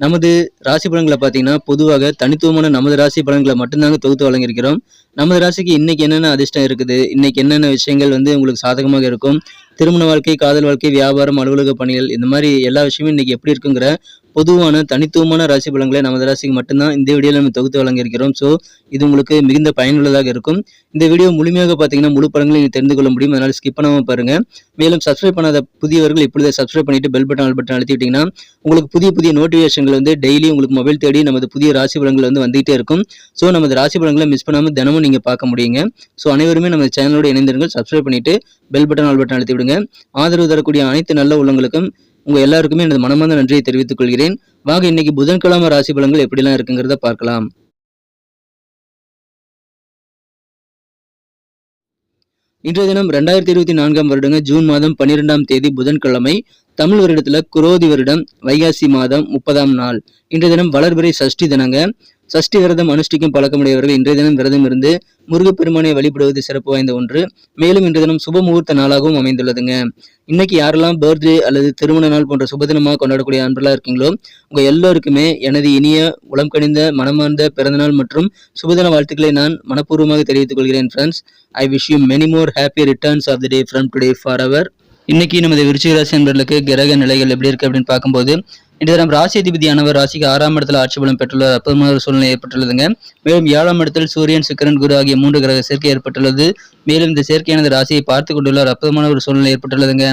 நமது ராசி பலன்களை பார்த்தீங்கன்னா பொதுவாக தனித்துவமான நமது ராசி பலன்களை மட்டும்தாங்க தொகுத்து வழங்கியிருக்கிறோம். நமது ராசிக்கு இன்னைக்கு என்னென்ன அதிர்ஷ்டம் இருக்குது? இன்னைக்கு என்னென்ன விஷயங்கள் வந்து உங்களுக்கு சாதகமாக இருக்கும்? திருமண வாழ்க்கை காதல் வாழ்க்கை வியாபாரம் அலுவலக பணிகள் இந்த மாதிரி எல்லா விஷயமும் இன்னைக்கு எப்படி இருக்குங்கிற பொதுவான தனித்துவமான ராசி பலன்களை நமது ராசிக்கு மட்டும்தான் இந்த வீடியோவில் நம்ம தொகுத்து வழங்கியிருக்கிறோம். ஸோ இது உங்களுக்கு மிகுந்த பயனுள்ளதாக இருக்கும். இந்த வீடியோ முழுமையாக பார்த்தீங்கன்னா முழு படங்களை நீங்கள் தெரிந்து கொள்ள முடியும். அதனால் ஸ்கிப் பண்ணாமல் பாருங்க. மேலும் சப்ஸ்கிரைப் பண்ணாத புதியவர்கள் இப்பொழுது சப்ஸ்கிரைப் பண்ணிட்டு பெல் பட்டன் ஆல் பட்டன் அழுத்திட்டிங்கன்னா உங்களுக்கு புதிய புதிய நோட்டிஃபிகேஷன்கள் வந்து டெய்லி உங்களுக்கு மொபைல் தேடி நமது புதிய ராசி பலன்கள் வந்து வந்துகிட்டே இருக்கும். ஸோ நமது ராசி பலன்களை மிஸ் பண்ணாமல் தினமும் நீங்கள் பார்க்க முடியுங்க. ஸோ அனைவருமே நம்ம சேனலோட இணைந்திருங்கள். சப்ஸ்கிரைப் பண்ணிட்டு பெல் பட்டன் ஆல் பட்டன் அழுத்தி விடுங்க. ஆதரவு தரக்கூடிய அனைத்து நல்ல உள்ளங்களுக்கும் உங்க எல்லாருக்குமே எனது மனமார்ந்த நன்றியை தெரிவித்துக் கொள்கிறேன். வாங்க இன்னைக்கு புதன்கிழமை ராசி பலன்கள் எப்படிலாம் இருக்குங்கிறத பார்க்கலாம். இன்றைய தினம் ரெண்டாயிரத்தி இருபத்தி நான்காம் வருடங்க ஜூன் மாதம் பன்னிரெண்டாம் தேதி புதன்கிழமை தமிழ் வருடத்துல குரோதி வருடம் வைகாசி மாதம் முப்பதாம் நாள். இன்றைய தினம் வளர்பிறை சஷ்டி தினங்க. சஷ்டி விரதம் அனுஷ்டிக்கும் பழக்கமுடையவர்கள் இன்றைய தினம் விரதம் இருந்து முருகப்பெருமானை வழிபடுவது சிறப்பு வாய்ந்த ஒன்று. மேலும் இன்றைய தினம் சுப முகூர்த்த நாளாகவும் அமைந்துள்ளதுங்க. இன்னைக்கு யாரெல்லாம் பர்த்டே அல்லது திருமண நாள் போன்ற சுபதினமாக கொண்டாடக்கூடிய அன்பர்களா இருக்கீங்களோ உங்க எல்லோருக்குமே எனது இனிய உளம் கணிந்த மனமார்ந்த பிறந்தநாள் மற்றும் சுபதின வாழ்த்துக்களை நான் மனப்பூர்வமாக தெரிவித்துக் கொள்கிறேன் friends I wish you many more happy returns of the day from today for அவர் இன்னைக்கு நமது விருச்சிக ராசி நண்பர்களுக்கு கிரக நிலைகள் எப்படி இருக்கு அப்படின்னு பார்க்கும்போது இன்று தினம் ராசி அதிபதியானவர் ராசிக்கு ஆறாம் இடத்துல ஆட்சி பலம் பெற்றுள்ள அற்புதமான ஒரு சூழ்நிலை ஏற்பட்டுள்ளதுங்க. மேலும் ஏழாம் இடத்தில் சூரியன் சுக்கரன் குரு ஆகிய மூன்று கிரக சேர்க்கை ஏற்பட்டுள்ளது. மேலும் இந்த சேர்க்கையானது ராசியை பார்த்து கொண்டுள்ளார். அற்புதமான ஒரு சூழ்நிலை ஏற்பட்டுள்ளதுங்க.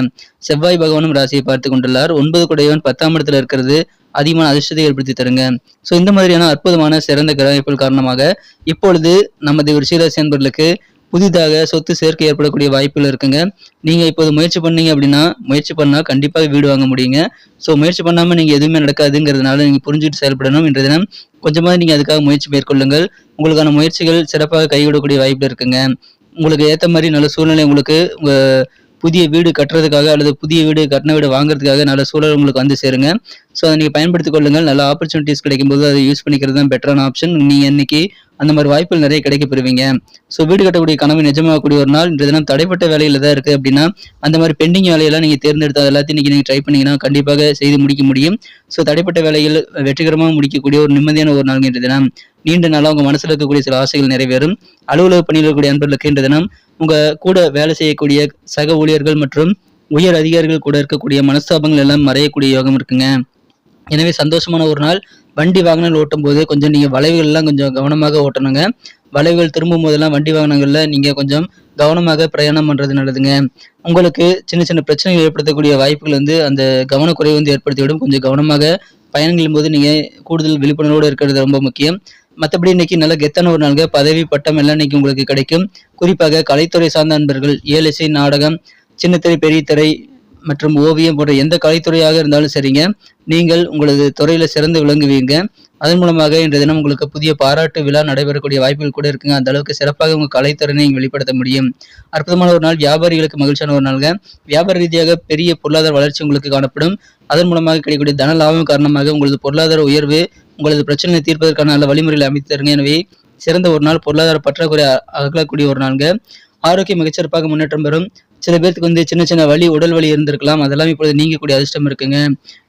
செவ்வாய் பகவானும் ராசியை பார்த்து கொண்டுள்ளார். ஒன்பது குடையவன் பத்தாம் இடத்துல இருக்கிறது. அதிகமான அதிர்ஷ்டத்தை ஏற்படுத்தி தருங்க. ஸோ இந்த மாதிரியான அற்புதமான சிறந்த கிரகங்கள் காரணமாக இப்பொழுது நமது விருச்சிகராசி என்பவர்களுக்கு புதிதாக சொத்து சேர்க்கை ஏற்படக்கூடிய வாய்ப்புகள் இருக்குங்க. நீங்கள் இப்போது முயற்சி பண்ணீங்க அப்படின்னா முயற்சி பண்ணால் கண்டிப்பாக வீடு வாங்க முடியுங்க. ஸோ முயற்சி பண்ணாமல் நீங்கள் எதுவுமே நடக்காதுங்கிறதுனால நீங்கள் புரிஞ்சுட்டு செயல்படணும் இன்றைய தினம் கொஞ்சமாக நீங்கள் அதுக்காக முயற்சி மேற்கொள்ளுங்கள். உங்களுக்கான முயற்சிகள் சிறப்பாக கைவிடக்கூடிய வாய்ப்பு இருக்குங்க. உங்களுக்கு ஏற்ற மாதிரி நல்ல சூழ்நிலை உங்களுக்கு உங்கள் புதிய வீடு கட்டுறதுக்காக அல்லது புதிய வீடு கட்டின வீடு வாங்குறதுக்காக நல்ல சூழல் உங்களுக்கு வந்து சேருங்க. ஸோ அதை நீங்கள் பயன்படுத்திக் கொள்ளுங்கள். நல்ல ஆப்பர்ச்சுனிட்டிஸ் கிடைக்கும்போது அதை யூஸ் பண்ணிக்கிறது தான் பெட்டரான ஆப்ஷன் நீங்கள் இன்னைக்கு அந்த மாதிரி வாய்ப்புகள் நிறைய கிடைக்க பெறுவீங்க. ஸோ வீடு கட்டக்கூடிய கனவு நிஜமாகக்கூடிய ஒரு நாள். இன்றைய தினம் தடைப்பட்ட வேலையில் தான் இருக்குது அப்படின்னா அந்த மாதிரி பெண்டிங் வேலையெல்லாம் நீங்கள் தேர்ந்தெடுத்து அதை எல்லாத்தையும் இன்னைக்கு நீங்கள் ட்ரை பண்ணிங்கன்னா கண்டிப்பாக செய்து முடிக்க முடியும். ஸோ தடைப்பட்ட வேலைகள் வெற்றிகரமாக முடிக்கக்கூடிய ஒரு நிம்மதியான ஒரு நாள் இன்றைய தினம். நீண்ட நாளாக உங்கள் மனசில் இருக்கக்கூடிய சில ஆசைகள் நிறைவேறும். அலுவலக பணியில் இருக்கக்கூடிய அன்பர்களுக்கு இன்றைய தினம் உங்க கூட வேலை செய்யக்கூடிய சக ஊழியர்கள் மற்றும் உயர் அதிகாரிகள் கூட இருக்கக்கூடிய மனஸ்தாபங்கள் எல்லாம் மறையக்கூடிய யோகம் இருக்குங்க. எனவே சந்தோஷமான ஒரு நாள். வண்டி வாகனங்கள் ஓட்டும் போது கொஞ்சம் நீங்க வளைவுகள் எல்லாம் கொஞ்சம் கவனமாக ஓட்டணுங்க. வளைவுகள் திரும்பும் போதெல்லாம் வண்டி வாகனங்கள்ல நீங்க கொஞ்சம் கவனமாக பிரயாணம் பண்றது நல்லதுங்க. உங்களுக்கு சின்ன சின்ன பிரச்சனைகள் ஏற்படுத்தக்கூடிய வாய்ப்புகள் வந்து அந்த கவனக்குறைவு வந்து ஏற்படுத்திவிடும். கொஞ்சம் கவனமாக பயணங்களின் போது நீங்க கூடுதல் விழிப்புணர்வோடு இருக்கிறது ரொம்ப முக்கியம். மற்றபடி இன்னைக்கு நல்ல கெத்தான ஒரு நாளுங்க. பதவி பட்டம் எல்லாம் இன்னைக்கு உங்களுக்கு கிடைக்கும். குறிப்பாக கலைத்துறை சார்ந்த நண்பர்கள் ஏழிசை நாடகம் சின்னத்திரை பெரிய திரை மற்றும் ஓவியம் போன்ற எந்த கலைத்துறையாக இருந்தாலும் சரிங்க. நீங்கள் உங்களது துறையில் சிறந்து விளங்குவீங்க. அதன் மூலமாக இன்றைய தினம் உங்களுக்கு புதிய பாராட்டு விழா நடைபெறக்கூடிய வாய்ப்புகள் கூட இருக்குங்க. அந்த அளவுக்கு சிறப்பாக உங்கள் கலைத்திறனை நீங்கள் வெளிப்படுத்த முடியும். அற்புதமான ஒரு நாள். வியாபாரிகளுக்கு மகிழ்ச்சியான ஒரு நாளுங்க. வியாபார ரீதியாக பெரிய பொருளாதார வளர்ச்சி உங்களுக்கு காணப்படும். அதன் மூலமாக கிடைக்கக்கூடிய தன லாபம் காரணமாக உங்களது பொருளாதார உயர்வு உங்களது பிரச்சனையை தீர்ப்பதற்கான நல்ல வழிமுறைகளை அமைத்து தருங்க. எனவே சிறந்த ஒரு நாள் பொருளாதார பற்றாக்குறை அகலக்கூடிய ஒரு நாள்ங்க. ஆரோக்கியம் மிகச்சிறப்பாக முன்னேற்றம் பெறும். சில பேர்த்துக்கு வந்து சின்ன சின்ன வலி உடல் வலி இருந்திருக்கலாம். அதெல்லாம் இப்பொழுது நீங்கக்கூடிய அதிர்ஷ்டம் இருக்குங்க.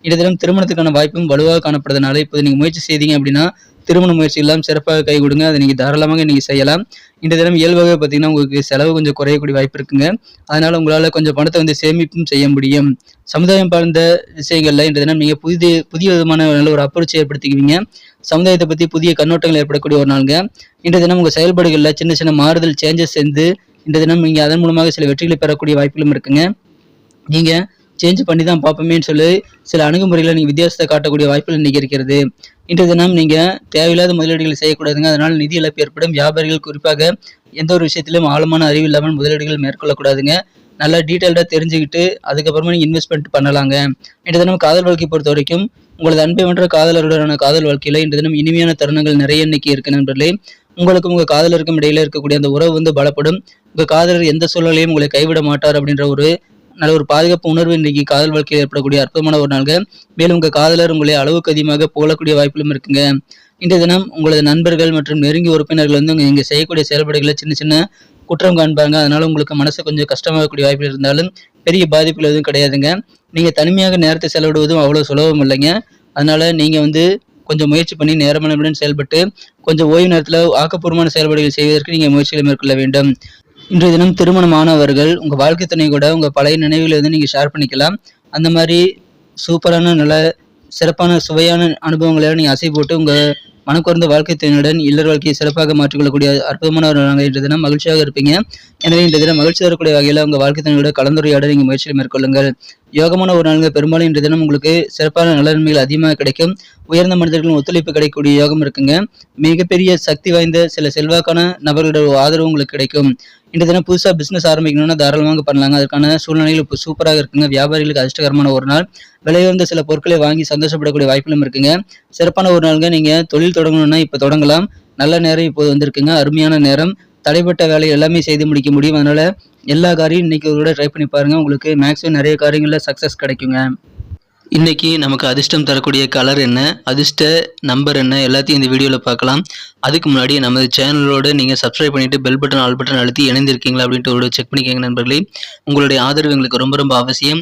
இடத்திலும் திருமணத்துக்கான வாய்ப்பும் வலுவாக காணப்படுறதுனால இப்போது நீங்க முயற்சி செய்தீங்க அப்படின்னா திருமண முயற்சி எல்லாம் சிறப்பாக கை கொடுங்க. அதை நீங்கள் தாராளமாக நீங்கள் செய்யலாம். இந்த தினம் இயல்பாகவே பார்த்தீங்கன்னா உங்களுக்கு செலவு கொஞ்சம் குறையக்கூடிய வாய்ப்பு இருக்குங்க. அதனால உங்களால் கொஞ்சம் பணத்தை வந்து சேமிப்பும் செய்ய முடியும். சமுதாயம் பார்ந்த விஷயங்களில் இந்த தினம் நீங்கள் புதிய புதிய விதமான நல்ல ஒரு அப்ரோச் ஏற்படுத்திக்குவீங்க. சமுதாயத்தை பற்றி புதிய கண்ணோட்டங்கள் ஏற்படக்கூடிய ஒரு நாளுங்க. இந்த தினம் உங்கள் செயல்பாடுகளில் சின்ன சின்ன மாறுதல் சேஞ்சஸ் சேர்ந்து இந்த தினம் நீங்கள் அதன் மூலமாக சில வெற்றிகளை பெறக்கூடிய வாய்ப்புகளும் இருக்குங்க. நீங்கள் சேஞ்ச் பண்ணி தான் பார்ப்போமேன்னு சொல்லி சில அணுகுமுறைகளை நீங்கள் வித்தியாசத்தை காட்டக்கூடிய வாய்ப்புகள் இன்னைக்கு இருக்கிறது. இன்றைய தினம் நீங்கள் தேவையில்லாத முதலீடுகளை செய்யக்கூடாதுங்க. அதனால் நிதி இழப்பு ஏற்படும். வியாபாரிகள் குறிப்பாக எந்த ஒரு விஷயத்திலும் ஆழமான அறிவு இல்லாமல் முதலீடுகள் மேற்கொள்ளக்கூடாதுங்க. நல்லா டீட்டெயில்டாக தெரிஞ்சுக்கிட்டு அதுக்கப்புறமா நீங்கள் இன்வெஸ்ட்மெண்ட் பண்ணலாங்க. இன்றைய தினம் காதல் வாழ்க்கை பொறுத்த வரைக்கும் உங்களது அன்பை வென்ற காதலருடனான காதல் வாழ்க்கையில் இன்றைய தினம் இனிமையான தருணங்கள் நிறைய இன்னைக்கு இருக்கு நண்பர்களே. உங்களுக்கும் உங்கள் காதலருக்கும் இடையில இருக்கக்கூடிய அந்த உறவு வந்து பலப்படும். உங்கள் காதலர் எந்த சூழ்நிலையும் உங்களை கைவிட மாட்டார் அப்படின்ற ஒரு நல்ல ஒரு பாதுகாப்பு உணர்வு இன்றைக்கு காதல் வாழ்க்கையில் ஏற்படக்கூடிய அற்புதமான ஒரு நாள்கள் மேலும் உங்கள் காதலர் உங்களை அளவுக்கு அதிகமாக புகழக்கூடிய வாய்ப்புகளும் இருக்குங்க. இன்றைய தினம் உங்களது நண்பர்கள் மற்றும் நெருங்கிய உறுப்பினர்கள் வந்து இங்கே செய்யக்கூடிய செயல்பாடுகளை சின்ன சின்ன குற்றம் காண்பாங்க. அதனால உங்களுக்கு மனசு கொஞ்சம் கஷ்டமாகக்கூடிய வாய்ப்புகள் இருந்தாலும் பெரிய பாதிப்புகள் எதுவும் கிடையாதுங்க. நீங்கள் தனிமையாக நேரத்தை செலவிடுவதும் அவ்வளோ சுலபம் இல்லைங்க. அதனால நீங்கள் வந்து கொஞ்சம் முயற்சி பண்ணி நேரமளவுடன் செயல்பட்டு கொஞ்சம் ஓய்வு நேரத்தில் ஆக்கப்பூர்வமான செயல்பாடுகள் செய்வதற்கு நீங்கள் முயற்சிகளை மேற்கொள்ள வேண்டும். இன்றைய தினம் திருமணமானவர்கள் உங்கள் வாழ்க்கை துணை கூட உங்கள் பழைய நினைவுகளை வந்து நீங்கள் ஷேர் பண்ணிக்கலாம். அந்த மாதிரி சூப்பரான நல்ல சிறப்பான சுவையான அனுபவங்களை நீங்கள் அசை போட்டு உங்கள் மனக்குறந்த வாழ்க்கை துணையுடன் இல்லற வாழ்க்கையை சிறப்பாக மாற்றிக்கொள்ளக்கூடிய அற்புதமான ஒரு இன்றைய தினம் மகிழ்ச்சியாக இருப்பீங்க. எனவே இன்றைய தினம் மகிழ்ச்சி தரக்கூடிய வகையில் உங்கள் வாழ்க்கை துணையோட கலந்துரையாட நீங்கள் முயற்சியில் மேற்கொள்ளுங்கள். யோகமான ஒரு நாளுங்க. பெரும்பாலும் இன்றைய தினம் உங்களுக்கு சிறப்பான நலன்மைகள் அதிகமாக கிடைக்கும். உயர்ந்த மனிதர்களின் ஒத்துழைப்பு கிடைக்கக்கூடிய யோகம் இருக்குங்க. மிகப்பெரிய சக்தி வாய்ந்த சில செல்வாக்கான நபர்களோட ஆதரவு உங்களுக்கு கிடைக்கும். இன்றைய தினம் புதுசாக பிஸ்னஸ் ஆரம்பிக்கணும்னா தாராளமாக பண்ணலாங்க. அதுக்கான சூழ்நிலைகள் இப்போ சூப்பராக இருக்குங்க. வியாபாரிகளுக்கு அதிர்ஷ்டகரமான ஒரு நாள். விலையுயர்ந்த சில பொருட்களை வாங்கி சந்தோஷப்படக்கூடிய வாய்ப்புகளும் இருக்குங்க. சிறப்பான ஒரு நாளுங்க. நீங்கள் தொழில் தொடங்கணும்னா இப்போ தொடங்கலாம். நல்ல நேரம் இப்போது வந்திருக்குங்க. அருமையான நேரம். தடைப்பட்ட வேலை எல்லாமே செய்து முடிக்க முடியும். அதனால எல்லா காரியம் இன்னைக்கு ஒரு ட்ரை பண்ணி பாருங்க. உங்களுக்கு மேக்ஸிமம் நிறைய காரியங்களில் சக்ஸஸ் கிடைக்குங்க. இன்னைக்கு நமக்கு அதிர்ஷ்டம் தரக்கூடிய கலர் என்ன அதிர்ஷ்ட நம்பர் என்ன எல்லாத்தையும் இந்த வீடியோவில் பார்க்கலாம். அதுக்கு முன்னாடி நமது சேனலோடு நீங்கள் சப்ஸ்கிரைப் பண்ணிவிட்டு பெல் பட்டன் ஆல் பட்டன் அழுத்தி இணைந்திருக்கீங்களா அப்படின்ட்டு ஒரு செக் பண்ணிக்கோங்க நண்பர்களே. உங்களுடைய ஆதரவு எங்களுக்கு ரொம்ப ரொம்ப அவசியம்.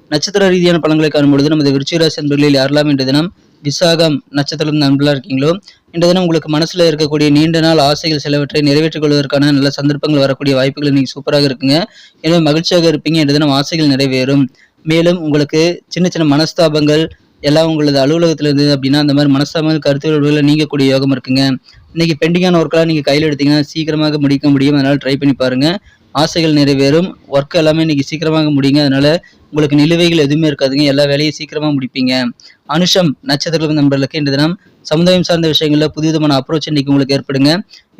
நட்சத்திர ரீதியான பலன்களை காணும்பொழுது நமது விருச்சிகராசி நண்பர்களில் யாரெல்லாம் இன்றைய தினம் விசாகம் நட்சத்திரம் நண்பர்களாக இருக்கீங்களோ இன்றைய தினம் உங்களுக்கு மனசில் இருக்கக்கூடிய நீண்ட நாள் ஆசைகள் சிலவற்றை நிறைவேற்றிக் கொள்வதற்கான நல்ல சந்தர்ப்பங்கள் வரக்கூடிய வாய்ப்புகள் நீங்கள் சூப்பராக இருக்குங்க. எனவே மகிழ்ச்சியாக இருப்பீங்க. இன்றைய தினம் ஆசைகள் நிறைவேறும். மேலும் உங்களுக்கு சின்ன சின்ன மனஸ்தாபங்கள் எல்லாம் உங்களது அலுவலகத்தில் இருந்தது அப்படின்னா அந்த மாதிரி மனசாமல் கருத்துகளில் நீங்கக்கூடிய யோகம் இருக்குங்க. இன்னைக்கு பெண்டிங்கான ஒர்க்கெலாம் நீங்கள் கையில் எடுத்தீங்கன்னா சீக்கிரமாக முடிக்க முடியும். அதனால் ட்ரை பண்ணி பாருங்கள் ஆசைகள் நிறைவேறும். ஒர்க் எல்லாமே இன்னைக்கு சீக்கிரமாக முடியுங்க. அதனால் உங்களுக்கு நிலுவைகள் எதுவுமே இருக்காதுங்க. எல்லா வேலையும் சீக்கிரமாக முடிப்பீங்க. அனுஷம் நட்சத்திர நண்பர்களுக்கு இந்த தினம் சமுதாயம் சார்ந்த விஷயங்களில் புதுவிதமான அப்ரோச் இன்னைக்கு உங்களுக்கு ஏற்படுங்க.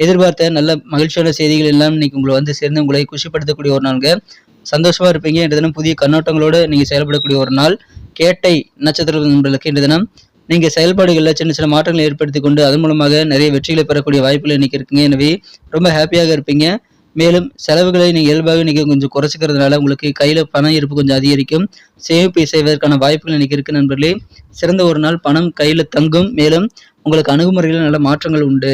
எதிர்பார்த்த நல்ல மகிழ்ச்சியான செய்திகள் எல்லாம் இன்னைக்கு உங்களை வந்து சேர்ந்து உங்களை குஷிப்படுத்தக்கூடிய ஒரு நாளுங்க. சந்தோஷமா இருப்பீங்க. இன்று தினம் புதிய கண்ணோட்டங்களோடு நீங்கள் செயல்படக்கூடிய ஒரு நாள். கேட்டை நட்சத்திர நண்பர்களுக்கு இன்று தினம் நீங்கள் செயல்பாடுகளில் சின்ன சின்ன மாற்றங்களை ஏற்படுத்தி கொண்டு அதன் மூலமாக நிறைய வெற்றிகளை பெறக்கூடிய வாய்ப்புகள் இன்னைக்கு இருக்குங்க. எனவே ரொம்ப ஹாப்பியாக இருப்பீங்க. மேலும் செலவுகளை நீங்கள் இயல்பாக நீங்கள் கொஞ்சம் குறைச்சிக்கிறதுனால உங்களுக்கு கையில் பணம் இருப்பு கொஞ்சம் அதிகரிக்கும். சேமிப்பு செய்வதற்கான வாய்ப்புகள் இன்னைக்கு இருக்கு நண்பர்களே. சிறந்த ஒரு நாள் பணம் கையில் தங்கும். மேலும் உங்களுக்கு அணுகுமுறைகளில் நல்ல மாற்றங்கள் உண்டு.